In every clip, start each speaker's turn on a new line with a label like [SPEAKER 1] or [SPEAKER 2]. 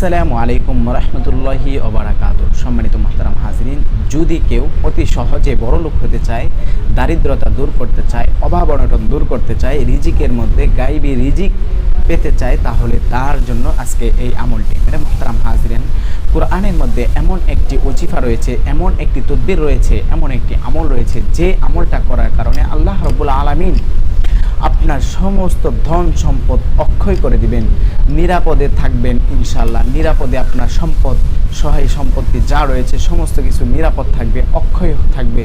[SPEAKER 1] আসসালামু আলাইকুম রহমতুল্লাহি ওবারাকাত। সম্মানিত মাহতারাম হাজরিন, যদি কেউ অতি সহজে বড়লোক হতে চায়, দারিদ্রতা দূর করতে চায়, অভাব অনটন দূর করতে চায়, রিজিকের মধ্যে গাইবি রিজিক পেতে চায়, তাহলে তার জন্য আজকে এই আমলটি। মেরে মোহতারাম হাজরিন, কোরআনের মধ্যে এমন একটি ওজিফা রয়েছে, এমন একটি তদ্বির রয়েছে, এমন একটি আমল রয়েছে, যে আমলটা করার কারণে আল্লাহ রবুল আলমিন আপনার সমস্ত ধন সম্পদ অক্ষয় করে দিবেন। নিরাপদে থাকবেন ইনশাল্লাহ নিরাপদে আপনার সম্পদ, সহায় সম্পত্তি যা রয়েছে, সমস্ত কিছু নিরাপদ থাকবে, অক্ষয় থাকবে।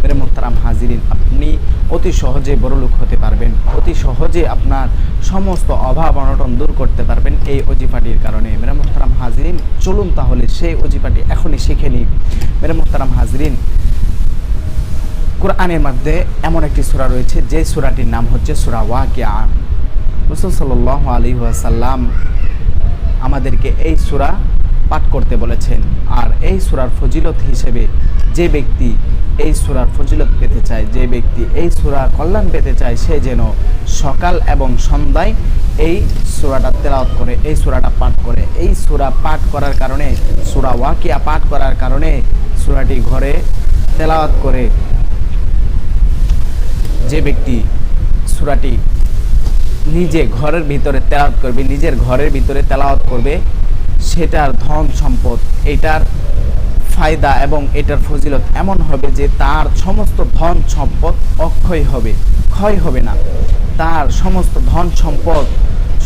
[SPEAKER 1] মেরে মোহতারাম হাজিরিন, আপনি অতি সহজে বড়লোক হতে পারবেন। অতি সহজে আপনার সমস্ত অভাব অনটন দূর করতে পারবেন এই অজিফাটির কারণে। মেরে মোহতারাম হাজিরিন, চলুন তাহলে সেই অজিফাটি এখনই শিখে নিই। মেরে মোহতারাম হাজিরিন কোরআনের মধ্যে এমন একটি সূরা রয়েছে, যে সূরাটির নাম হচ্ছে সূরা ওয়াকিয়া। রসুল সাল্লাহ আলী ওয়াসাল্লাম আমাদেরকে এই সূরা পাঠ করতে বলেছেন। আর এই সূরার ফজিলত হিসেবে যে ব্যক্তি এই সূরার ফজিলত পেতে চায়, যে ব্যক্তি এই সূরার কল্যাণ পেতে চায়, সে যেন সকাল এবং সন্ধ্যায় এই সূরাটা তেলাওত করে, এই সূরাটা পাঠ করে। এই সূরা পাঠ করার কারণে, সূরা ওয়াকিয়া পাঠ করার কারণে সূরাটি ঘরে তেলাওয়াত করে যে ব্যক্তি সুরাটি নিজে ঘরের ভিতরে তেলাওয়াত করবে, নিজের ঘরের ভিতরে তেলাওয়াত করবে, সেটার ধন সম্পদ, এটার ফায়দা এবং এটার ফজিলত এমন হবে যে তার সমস্ত ধন সম্পদ অক্ষয় হবে, ক্ষয় হবে না। তার সমস্ত ধন সম্পদ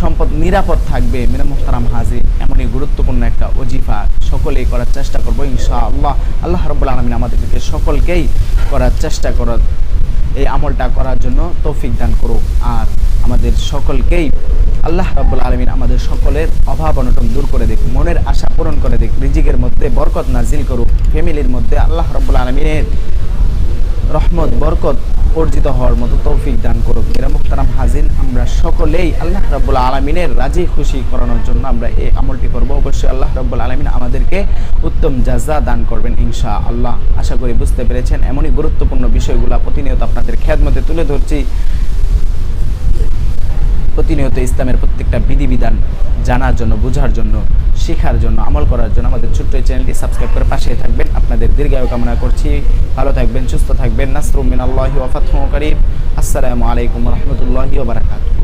[SPEAKER 1] সম্পদ নিরাপদ থাকবে। মেরে মোহতারাম হাজির, এমনই গুরুত্বপূর্ণ একটা অজিফা সকলেই করার চেষ্টা করব ইনশা আল্লাহ আল্লাহ আলমিন আমাদেরকে সকলকেই করার চেষ্টা করার এই আমলটা করার জন্য তৌফিক দান করুক। আর আমাদের সকলকেই আল্লাহ রাবুল আলমিন আমাদের সকলের অভাব অনটন দূর করে দিক, মনের আশা পূরণ করে দিক, রিজিকের মধ্যে বরকত নাজিল করুক, ফ্যামিলির মধ্যে আল্লাহ রাব্বুল আলমিনের রহমত, বরকত অর্জিত হওয়ার মতো তৌফিক দান করুক। এরা মুক্তারাম হাজিন আমরা সকলেই আল্লাহ রাব্বুল আলমিনের রাজি খুশি করানোর জন্য আমরা এই আমলটি করব। অবশ্যই আল্লাহ রাব্বুল আলমিন আমাদেরকে উত্তম জাজা দান করবেন ইনশা আল্লাহ আশা করি বুঝতে পেরেছেন, এমনই গুরুত্বপূর্ণ বিষয়গুলো প্রতিনিয়ত আপনাদের খেদমতে তুলে ধরছি। প্রতিনিয়ত ইসলামের প্রত্যেকটা বিধিবিধান জানার জন্য, বোঝার জন্য, শেখার জন্য, আমল করার জন্য আমাদের ছোট্ট এই চ্যানেলটি সাবস্ক্রাইব করে পাশে থাকবেন। আপনাদের দীর্ঘায়ু কামনা করছি। ভালো থাকবেন, সুস্থ থাকবেন। নাসরুমিন আল্লাহি ওয়াফাত আসসালামু আলাইকুম রহমতুল্লাহি ওবরাকাত